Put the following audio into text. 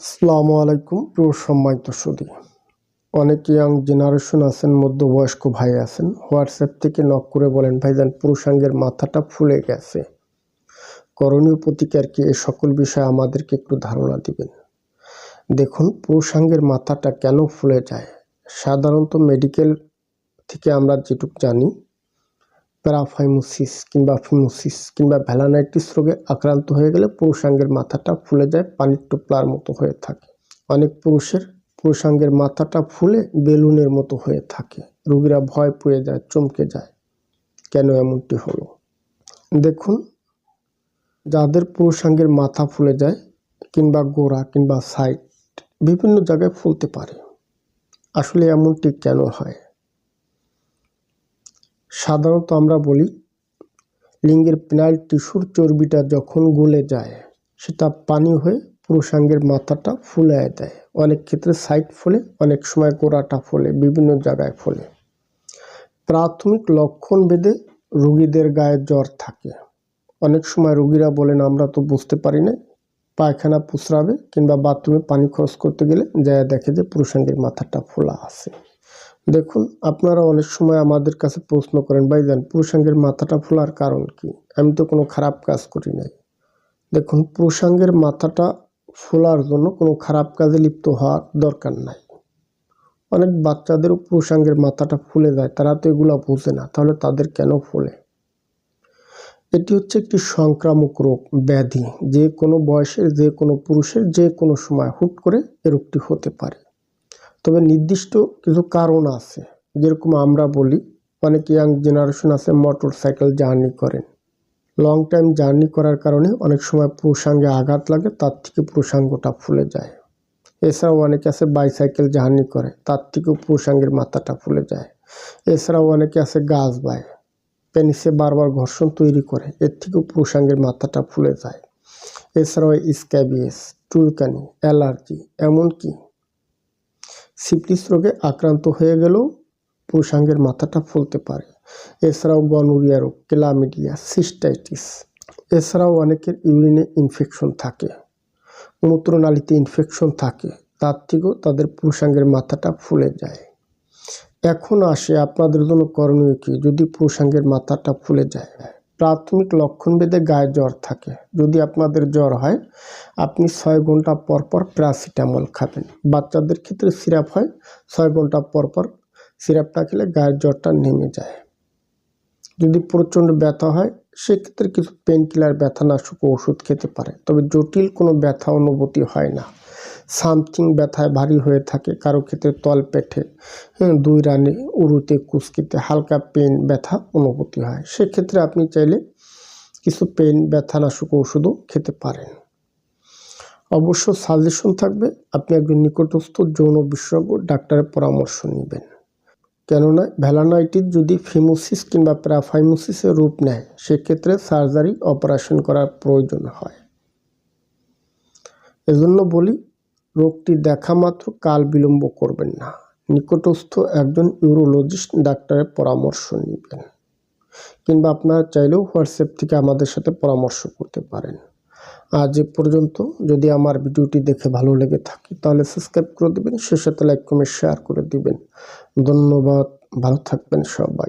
আসসালামু আলাইকুম, প্রিয় সম্মানিত সুদী অনেক ইয়াং জেনারেশন আছেন, মধ্যবয়স্ক ভাই আছেন হোয়াটসঅ্যাপ থেকে নক করে বলেন ভাই ভাইজান, পুরুষাঙ্গের মাথাটা ফুলে গেছে। করণীয় প্রতিকার কি? এ সকল বিষয়ে আমাদেরকে একটু ধারণা দিবেন। দেখুন, পুরুষাঙ্গের মাথাটা কেন ফুলে যায়? সাধারণত মেডিকেল থেকে আমরা যেটুক জানি প্যারাফাইমোসিস কিংবা ফিমোসিস কিংবা ভ্যালানাইটিস রোগে আক্রান্ত হয়ে গেলে পুরুষাঙ্গের মাথাটা ফুলে যায়, পানির টোপলার মতো হয়ে থাকে। অনেক পুরুষের পুরুষাঙ্গের মাথাটা ফুলে বেলুনের মতো হয়ে থাকে। রোগীরা ভয় পেয়ে যায়, চমকে যায়। কেন এমনটি হলো? দেখুন, যাদের পুরুষাঙ্গের মাথা ফুলে যায় কিংবা গোড়া কিংবা সাইড বিভিন্ন জায়গায় ফুলতে পারে। আসলে এমনটি কেন হয়? সাধারণত আমরা বলি, লিঙ্গের পেনাল টিস্যুর চর্বিটা যখন গলে যায়, সেটা পানি হয়ে পুরুষাঙ্গের মাথাটা ফুলায় দেয়। অনেক ক্ষেত্রে সাইড ফলে, অনেক সময় গোড়াটা ফলে, বিভিন্ন জায়গায় ফলে। প্রাথমিক লক্ষণ বেদে রুগীদের গায়ে জ্বর থাকে। অনেক সময় রুগীরা বলেন, আমরা তো বুঝতে পারি না পায়খানা পুসরাবে কিংবা বাথরুমে পানি খরচ করতে গেলে যায় দেখে যে পুরুষাঙ্গের মাথাটা ফোলা আছে। দেখুন, আপনারা অনেক সময় আমাদের কাছে প্রশ্ন করেন ভাইজান পুরুষাঙ্গের মাথাটা ফোলার কারণ কি? আমি তো কোনো খারাপ কাজ করি নাই। দেখুন পুরুষাঙ্গের মাথাটা ফোলার জন্য কোনো খারাপ কাজে লিপ্ত হওয়ার দরকার নাই। অনেক বাচ্চাদেরও পুরুষাঙ্গের মাথাটা ফুলে যায়, তারা তো এগুলো বোঝে না, তাহলে তাদের কেন ফোলে? এটি হচ্ছে একটি সংক্রামক রোগ, ব্যাধি। যে কোনো বয়সের, যে কোনো পুরুষের, যে কোনো সময় হুট করে এ রোগটি হতে পারে। তবে নির্দিষ্ট কিছু কারণ আছে। যেরকম আমরা বলি, অনেক ইয়াং জেনারেশন আছে মোটর সাইকেল জার্নি করেন। লং টাইম জার্নি করার কারণে অনেক সময় পুরুষাঙ্গে আঘাত লাগে, তার থেকে পুরুষাঙ্গটা ফুলে যায়। এছাড়াও অনেকে আছে বাইসাইকেল জার্নি করে, তার থেকেও পুরুষাঙ্গের মাথাটা ফুলে যায়। এছাড়াও অনেকে আছে গাছ বায়, পেনিসে বারবার ঘর্ষণ তৈরি করে, এর থেকেও পুরুষাঙ্গের মাথাটা ফুলে যায়। এছাড়াও স্ক্যাবিয়েস চুলকানি অ্যালার্জি এমনকি সিপ্লিস রোগে আক্রান্ত হয়ে গেলেও পুরুষাঙ্গের মাথাটা ফুলতে পারে। এছাড়াও গনোরিয়া রোগ ক্লামিডিয়া, সিস্টাইটিস। এছাড়াও অনেকের ইউরিনে ইনফেকশন থাকে। মূত্রনালীতে ইনফেকশন থাকে, তার থেকেও তাদের পুরুষাঙ্গের মাথাটা ফুলে যায়। এখন আসে আপনাদের জন্য করণীয় কি? যদি পুরুষাঙ্গের মাথাটা ফুলে যায়। প্রাথমিক লক্ষণ বেদে গায়ে জ্বর থাকে। যদি আপনাদের জ্বর হয়, আপনি ছয় ঘণ্টা পর পর প্যারাসিটামল খাবেন। বাচ্চাদের ক্ষেত্রে সিরাপ হয়, ছয় ঘণ্টা পর পর সিরাপটা খেলে গায়ের জ্বরটা নেমে যায়। যদি প্রচণ্ড ব্যথা হয়, সেক্ষেত্রে কিছু পেন কিলার ব্যথানাশক ওষুধ খেতে পারে। তবে জটিল কোনো ব্যথা অনুভূতি হয় না। সামথিং ব্যথায় ভারী হয়ে থাকে, কারও ক্ষেত্রে তল পেটে দুই রানে উরুতে কুচকিতে হালকা পেন ব্যথা অনুভূতি হয়। সেক্ষেত্রে আপনি চাইলে কিছু পেন ব্যথানাশক ওষুধও খেতে পারেন। অবশ্য সাজেশন থাকবে, আপনি একজন নিকটস্থ যৌন বিশেষজ্ঞ ডাক্তারের পরামর্শ নেবেন। কেননা ভ্যালানাইটিস যদি ফিমোসিস কিংবা প্যারাফাইমোসিসের রূপ নেয়, সেক্ষেত্রে সার্জারি, অপারেশন করার প্রয়োজন হয়। এজন্য বলি রোগটি দেখা মাত্র কাল বিলম্ব করবেন না। নিকটস্থ একজন ইউরোলজিস্ট ডাক্তারের পরামর্শ নেবেন কিংবা আপনারা চাইলেও হোয়াটসঅ্যাপ থেকে আমাদের সাথে পরামর্শ করতে পারেন। আজ এ পর্যন্ত। যদি আমার ভিডিওটি দেখে ভালো লেগে থাকে তাহলে সাবস্ক্রাইব করে দেবেন, সে সাথে লাইক, কমেন্ট, শেয়ার করে দিবেন। ধন্যবাদ। ভালো থাকবেন সবাই।